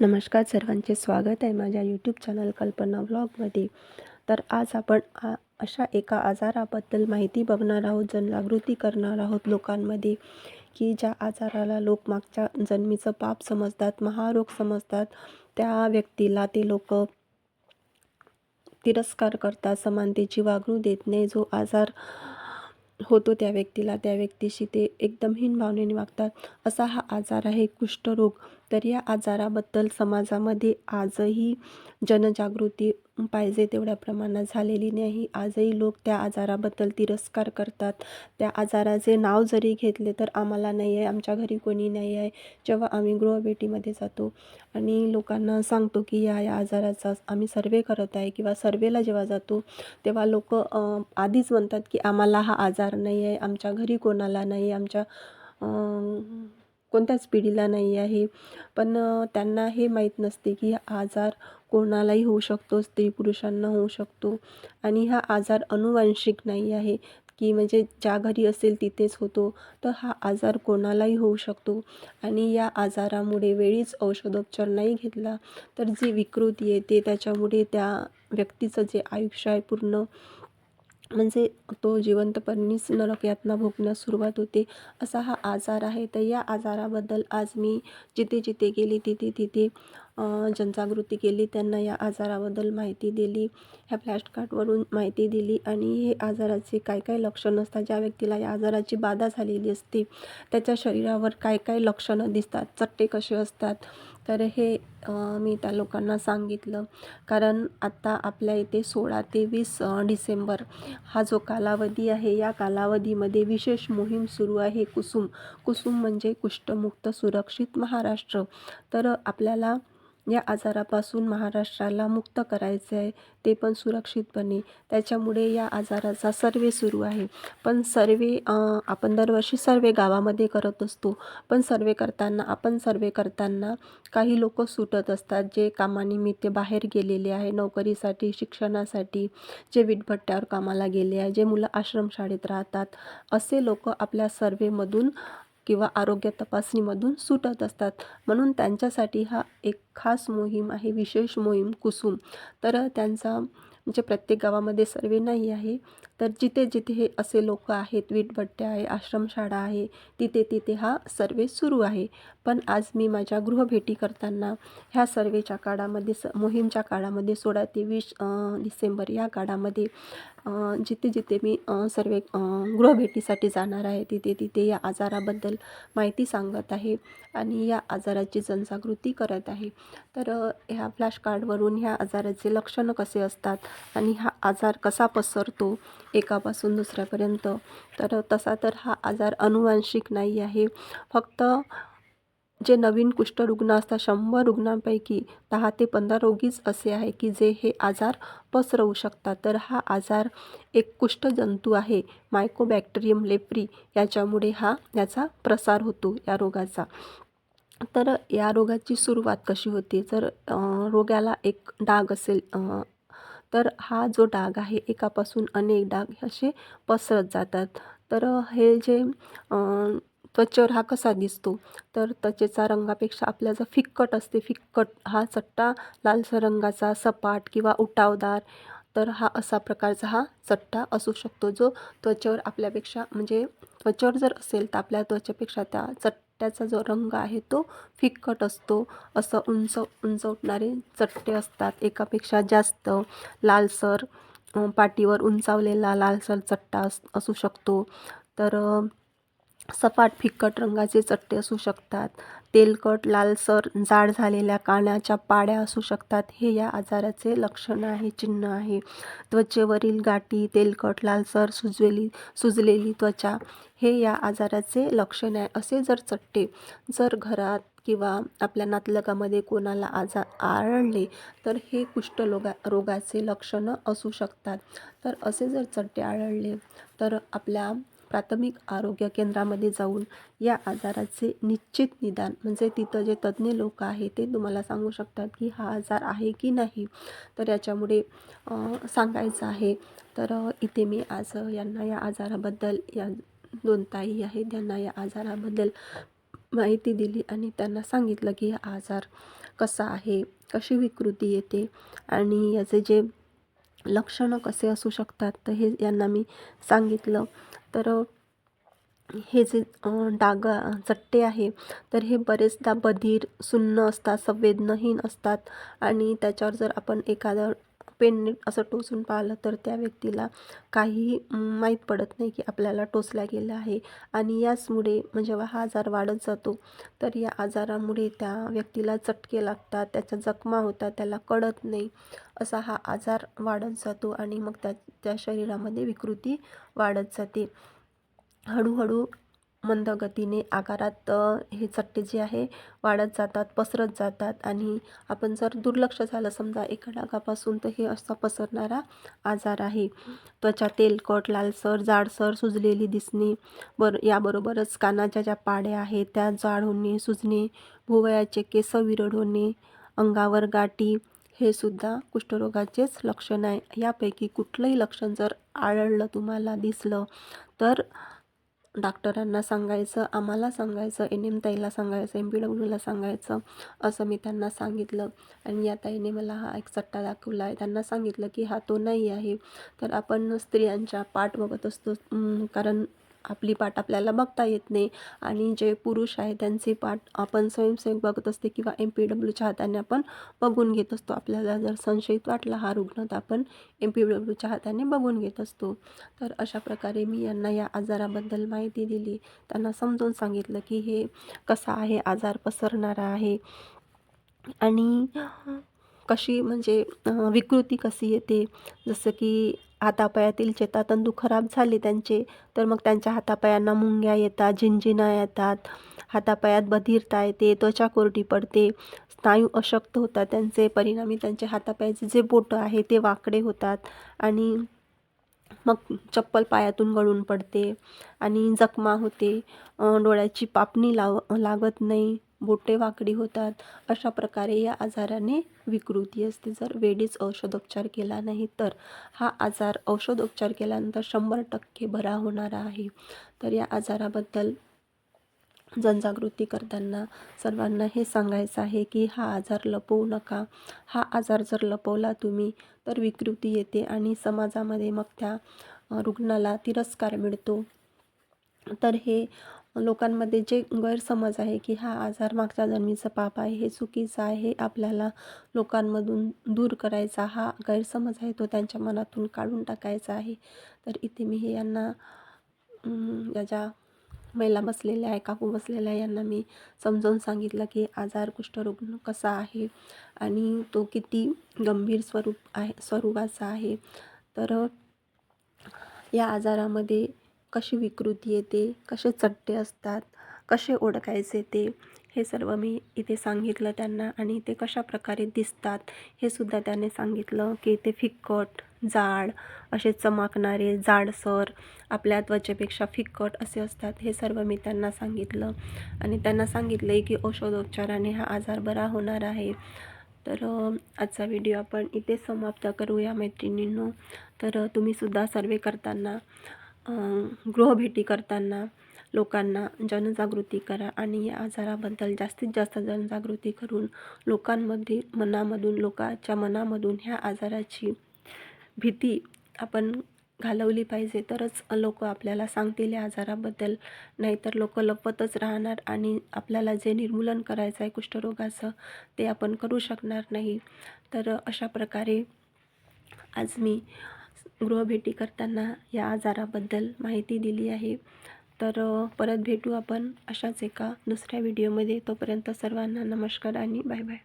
नमस्कार सर्वांचे स्वागत आहे माझ्या यूट्यूब चॅनल कल्पना ब्लॉगमध्ये तर आज आपण आ अशा एका आजाराबद्दल माहिती बघणार आहोत जनजागृती करणार आहोत लोकांमध्ये की ज्या आजाराला लोक मागच्या जन्मीचं पाप समजतात महारोग समजतात त्या व्यक्तीला ते लोक तिरस्कार करतात समानतेची वागणूक देत नाही. जो आजार होतो त्या व्यक्तीला त्या व्यक्तीशी ते एकदम हीन भावनेने वागतात. असा हा आजार आहे कुष्ठरोग. तर या आजाराबद्दल समाजामध्ये आजही जनजागृती पाहिजे तेवढ्या प्रमाणात झालेली नाही. आजही लोक त्या आजाराबद्दल तिरस्कार करतात. त्या आजाराचे नाव जरी घेतले तर आम्हाला नाही आहे. आमच्या घरी कोणी नाही आहे. जेव्हा आम्ही गृहभेटीमध्ये जातो आणि लोकांना सांगतो की या या आजाराचा आम्ही सर्वे करत आहे किंवा सर्वेला जेव्हा जातो तेव्हा लोक आधीच म्हणतात की आम्हाला हा आजार नाही आहे. आमच्या घरी कोणाला नाही आमच्या कोणत्याच पिढीला नाही आहे. पण त्यांना हे माहीत नसते की हा आजार कोणालाही होऊ शकतो स्त्री पुरुषांना होऊ शकतो. आणि हा आजार अनुवांशिक नाही आहे. की म्हणजे ज्या घरी असेल तिथेच होतो. तर हा आजार कोणालाही होऊ शकतो. आणि या आजारामुळे वेळीच औषधोपचार नाही घेतला तर जी विकृती येते त्याच्यामुळे त्या व्यक्तीचं जे आयुष्य आहे पूर्ण म्हणजे तो जिवंतपणीच नरकयातना भोगण्यास सुरुवात होते. असा हा आजार आहे. तर या आजाराबद्दल आज मी जिथे जिथे गेली तिथे तिथे जनजागृती केली त्यांना या आजाराबद्दल माहिती दिली ह्या फ्लॅशकार्डवरून माहिती दिली आणि हे आजाराचे काय काय लक्षणं असतात ज्या व्यक्तीला या आजाराची बाधा झालेली असते त्याच्या शरीरावर काय काय लक्षणं दिसतात चट्टे कसे असतात तर हे मी त्या लोकांना सांगितलं. कारण आत्ता आपल्या इथे सोळा ते वीस डिसेंबर हा जो कालावधी आहे या कालावधीमध्ये विशेष मोहीम सुरू आहे कुसुम. कुसुम म्हणजे कुष्ठमुक्त सुरक्षित महाराष्ट्र. तर आपल्याला या आजारापासून महाराष्ट्राला मुक्त करायचे आहे ते पण सुरक्षितपणे त्याच्यामुळे या आजाराचा सर्वे सुरू आहे. पण सर्वे आपण दरवर्षी सर्वे गावामध्ये करत असतो. पण सर्वे करताना आपण सर्वे करताना काही लोक सुटत असतात जे कामानिमित्त बाहेर गेलेले आहे. नोकरीसाठी शिक्षणासाठी जे विटभट्ट्यावर कामाला गेले आहे जे मुलं आश्रमशाळेत राहतात असे लोक आपल्या सर्वेमधून किंवा आरोग्य तपासणीमधून सुटत असतात. म्हणून त्यांच्यासाठी हा एक खास मोहीम आहे विशेष मोहीम कुसुम. तर त्यांचा म्हणजे प्रत्येक गावामध्ये सर्वे नाही आहे. तर जिथे जिथे हे असे लोक आहेत वीटभट्ट्या आहे आश्रमशाळा आहे तिथे तिथे हा सर्वे सुरू आहे. पण आज मी माझ्या गृहभेटी करताना ह्या सर्वेच्या काळामध्ये स मोहीमच्या काळामध्ये सोळा ते वीस डिसेंबर या काळामध्ये जिथे जिथे मी सर्वे गृहभेटीसाठी जाणार आहे तिथे तिथे या आजाराबद्दल माहिती सांगत आहे आणि या आजाराची जनजागृती करत आहे. तर ह्या फ्लॅश कार्डवरून ह्या आजाराचे लक्षणं कसे असतात आणि हा आजार कसा पसरतो एकापासून दुसऱ्यापर्यंत. तर तसा तर हा आजार अनुवांशिक नाही आहे. फक्त जे नवीन कुष्ठरुग्ण असतात शंभर रुग्णांपैकी दहा ते पंधरा रोगीच असे आहे की जे हे आजार पसरवू शकतात. तर हा आजार एक कुष्ठजंतू आहे. मायकोबॅक्टेरियम लेप्री याच्यामुळे हा याचा प्रसार होतो या रोगाचा. तर या रोगाची सुरुवात कशी होते? जर रोगाला एक डाग असेल तर हा जो डाग आहे एकापासून अनेक डाग असे पसरत जातात. तर हे जे त्वचेवर हा कसा दिसतो? तर त्वचेचा रंगापेक्षा आपल्या जर फिक्कट असते फिक्कट हा चट्टा लालसर रंगाचा सपाट किंवा उठावदार तर हा असा प्रकारचा हा चट्टा असू शकतो जो त्वचेवर आपल्यापेक्षा म्हणजे त्वचेवर जर असेल तर आपल्या त्वचेपेक्षा त्या चट्ट्याचा जो रंग आहे तो फिक्कट असतो. असं उंच उंच उठणारे चट्टे असतात. एकापेक्षा जास्त लालसर पाठीवर उंचावलेला लालसर चट्टा अस असू शकतो. तर सपाट फिक्कट रंगाचे चट्टे असू शकतात. तेलकट लालसर जाड झालेल्या कानाच्या पाड्या असू शकतात. हे या आजाराचे लक्षण आहे चिन्ह आहे. त्वचेवरील गाठी तेलकट लालसर सुजलेली सुजलेली त्वचा हे या आजाराचे लक्षण आहे असे जर चट्टे जर घरात किंवा आपल्या नातलगामध्ये कोणाला आजार आढळले तर हे कुष्ठरोगा रोगाचे लक्षणं असू शकतात. तर असे जर चट्टे आढळले तर आपल्या प्राथमिक आरोग्य केंद्रामध्ये जाऊन या आजाराचे निश्चित निदान म्हणजे तिथं जे तज्ज्ञ लोक आहे ते तुम्हाला सांगू शकतात की हा आजार आहे की नाही. तर याच्यामुळे सांगायचं आहे तर इथे मी आज यांना या आजाराबद्दल या दोन ताई आहेत त्यांना या आजाराबद्दल माहिती दिली आणि त्यांना सांगितलं की हा आजार कसा आहे कशी विकृती येते आणि याचे जे लक्षणं कसे असू शकतात? तर हे यांना मी सांगितलं. तर हे जे डाग चट्टे आहे तर हे बरेचदा बधीर सुन्न असतात संवेदनहीन असतात. आणि त्याच्यावर जर आपण एखादं पेनने असं टोचून पाहिलं तर त्या व्यक्तीला काहीही माहीत पडत नाही की आपल्याला टोचला गेला आहे. आणि याचमुळे म्हणजे जेव्हा हा आजार वाढत जातो तर या आजारामुळे त्या व्यक्तीला चटके लागतात त्याच्या जखमा होतात त्याला कळत नाही. असा हा आजार वाढत जातो आणि मग त्या त्या शरीरामध्ये विकृती वाढत जाते. हळूहळू मंद गतीने आकारात हे चट्टे जे आहे वाढत जातात पसरत जातात आणि आपण जर दुर्लक्ष झालं समजा एका डागापासून तर हे असा पसरणारा आजार आहे. त्वचा तेलकट लालसर जाडसर सुजलेली दिसणे बर याबरोबरच कानाच्या ज्या पाड्या आहेत त्या जाड होणे सुजणे भुवयाचे केस विरळ होणे अंगावर गाठी हे सुद्धा कुष्ठरोगाचेच लक्षण आहे. यापैकी कुठलंही लक्षण जर आढळलं तुम्हाला दिसलं तर डॉक्टरांना सांगायचं आम्हाला सांगायचं एन एम ताईला सांगायचं एम पी डब्ल्यूला सांगायचं असं मी त्यांना सांगितलं. आणि या ताईने मला हा एक चट्टा दाखवला आहे. त्यांना सांगितलं की हा तो नाही आहे. तर आपण स्त्रियांच्या पाठ बघत असतो. कारण आपली पाठ आपल्याला बघता येत नाही. आणि जे पुरुष आहे त्यांचे पाठ आपण स्वयंसेवक बघत असते किंवा एम पी डब्ल्यूच्या हाताने आपण बघून घेत असतो. आपल्याला जर संशयित वाटला हा रुग्ण तर आपण एम पी डब्ल्यूच्या हाताने बघून घेत असतो. तर अशा प्रकारे मी यांना या आजाराबद्दल माहिती दिली. त्यांना समजून सांगितलं की हे कसा आहे आजार पसरणारा आहे. आणि कशी म्हणजे विकृती कशी येते? जसं की हातापायातील चेतातंतू खराब झाले त्यांचे तर मग त्यांच्या हातापायांना मुंग्या येतात झिंझिण्या येतात. हातापायात बधिरता येते त्वचा कोरडी पडते. स्नायू अशक्त होतात त्यांचे परिणामी त्यांचे हातापायाचे जे बोटं आहे ते वाकडे होतात आणि मग चप्पल पायातून गळून पडते आणि जखमा होते. डोळ्याची पापणी लाव लागत नाही. बोटे वाकडी होतात. अशा प्रकारे या आजाराने विकृती असते. जर वेळीच औषधोपचार केला नाही तर हा आजार औषधोपचार केल्यानंतर शंभर टक्के बरा होणारा आहे. तर या आजाराबद्दल जनजागृती करताना सर्वांना हे सांगायचं आहे की हा आजार लपवू नका. हा आजार जर लपवला तुम्ही तर विकृती येते आणि समाजामध्ये मग त्या रुग्णाला तिरस्कार मिळतो. तर हे लोकांमध्ये जे गैरसमज आहे की हा आजार मागच्या जन्मीचं पाप आहे हे चुकीचं आहे आपल्याला लोकांमधून दूर करायचा हा गैरसमज आहे तो त्यांच्या मनातून काढून टाकायचा आहे. तर इथे मी हे यांना या ज्या महिला बसलेल्या आहे काकू बसलेल्या यांना मी समजावून सांगितलं की आजार कुष्ठरोग कसा आहे आणि तो किती गंभीर स्वरूप आहे स्वरूपाचा आहे. तर या आजारामध्ये कशी विकृती येते कसे चट्टे असतात कसे ओळखायचे ते हे सर्व मी इथे सांगितलं त्यांना आणि ते कशा प्रकारे दिसतात हे सुद्धा त्याने सांगितलं की ते फिक्कट जाड असे चमकणारे जाडसर आपल्या त्वचेपेक्षा फिक्कट असे असतात हे सर्व मी त्यांना सांगितलं. आणि त्यांना सांगितलं आहे की औषधोपचाराने हा आजार बरा होणार आहे. तर आजचा व्हिडिओ आपण इथे समाप्त करूया मैत्रिणींनो. तर तुम्हीसुद्धा सर्वे करताना गृहभेटी करताना लोकांना जनजागृती करा आणि या आजाराबद्दल जास्तीत जास्त जनजागृती करून लोकांमध्ये मनामधून लोकांच्या मनामधून ह्या आजाराची भीती आपण घालवली पाहिजे. तरच लोक आपल्याला सांगतील या आजाराबद्दल. नाहीतर लोक लपतच राहणार आणि आपल्याला जे निर्मूलन करायचं आहे कुष्ठरोगाचं ते आपण करू शकणार नाही. तर अशा प्रकारे आज मी गृहभेटी करताना या आजाराबद्दल माहिती दिली आहे. तर परत भेटू आपण अशाच एका दुसऱ्या व्हिडिओमध्ये. तोपर्यंत सर्वांना नमस्कार आणि बाय बाय.